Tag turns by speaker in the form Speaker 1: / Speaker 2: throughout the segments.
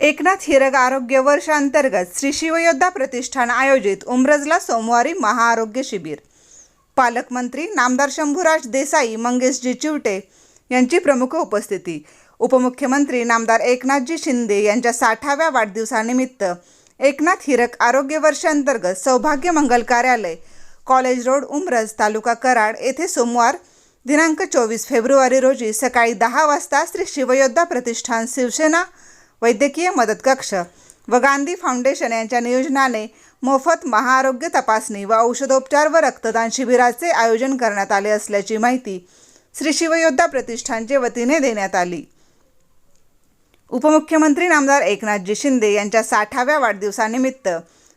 Speaker 1: एकनाथ हिरग आरोग्य वर्षांतर्गत श्री शिवयोद्धा प्रतिष्ठान आयोजित उमरजला सोमवारी महाआरोग्य शिबिर. पालकमंत्री नामदार शंभूराज देसाई मंगेशजी चिवटे यांची प्रमुख उपस्थिती. उपमुख्यमंत्री नामदार एकनाथजी शिंदे यांच्या साठाव्या वाढदिवसानिमित्त एकनाथ हिरक आरोग्य वर्षांतर्गत सौभाग्य मंगल कार्यालय कॉलेज रोड उमरज तालुका कराड येथे सोमवार दिनांक चोवीस फेब्रुवारी रोजी सकाळी दहा वाजता श्री शिवयोद्धा प्रतिष्ठान शिवसेना वैद्यकीय मदत कक्ष व गांधी फाउंडेशन यांच्या नियोजनाने मोफत महाआरोग्य तपासणी व औषधोपचार व रक्तदान शिबिराचे आयोजन करण्यात आले असल्याची माहिती श्री शिवयोद्धा प्रतिष्ठानचे वतीने देण्यात आली. उपमुख्यमंत्री नामदार एकनाथजी शिंदे यांच्या साठाव्या वाढदिवसानिमित्त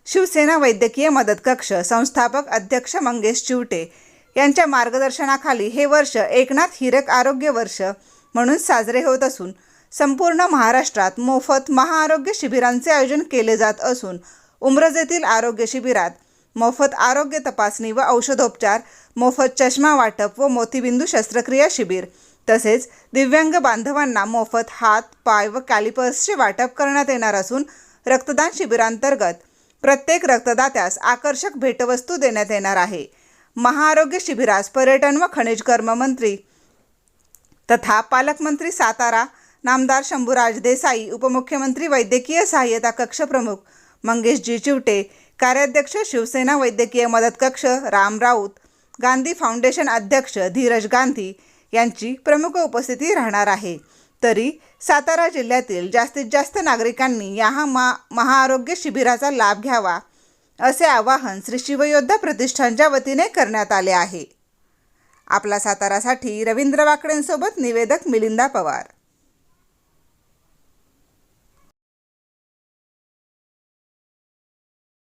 Speaker 1: शिवसेना वैद्यकीय मदत कक्ष संस्थापक अध्यक्ष मंगेश चिवटे यांच्या मार्गदर्शनाखाली हे वर्ष एकनाथ हिरक आरोग्य वर्ष म्हणून साजरे होत असून संपूर्ण महाराष्ट्रात मोफत महाआरोग्य शिबिरांचे आयोजन केले जात असून उमरज येथील आरोग्य शिबिरात मोफत आरोग्य तपासणी व औषधोपचार मोफत चष्मा वाटप व मोतीबिंदू शस्त्रक्रिया शिबिर तसेच दिव्यांग बांधवांना मोफत हात पाय व कॅलिपर्सचे वाटप करण्यात येणार असून रक्तदान शिबिरांतर्गत प्रत्येक रक्तदात्यास आकर्षक भेटवस्तू देण्यात येणार आहे. महाआरोग्य शिबिरास पर्यटन व खनिज कर्म मंत्री तथा पालकमंत्री सातारा नामदार शंभूराज देसाई उपमुख्यमंत्री वैद्यकीय सहाय्यता कक्ष प्रमुख मंगेशजी चिवटे कार्याध्यक्ष शिवसेना वैद्यकीय मदत कक्ष राम राऊत गांधी फाउंडेशन अध्यक्ष धीरज गांधी यांची प्रमुख उपस्थिती राहणार आहे. तरी सातारा जिल्ह्यातील जास्तीत जास्त नागरिकांनी या मा महाआरोग्य शिबिराचा लाभ घ्यावा असे आवाहन श्री शिवयोद्धा प्रतिष्ठानच्या वतीने करण्यात आले आहे. आपला सातारासाठी रवींद्र वाकडेंसोबत निवेदक मिलिंदा पवार.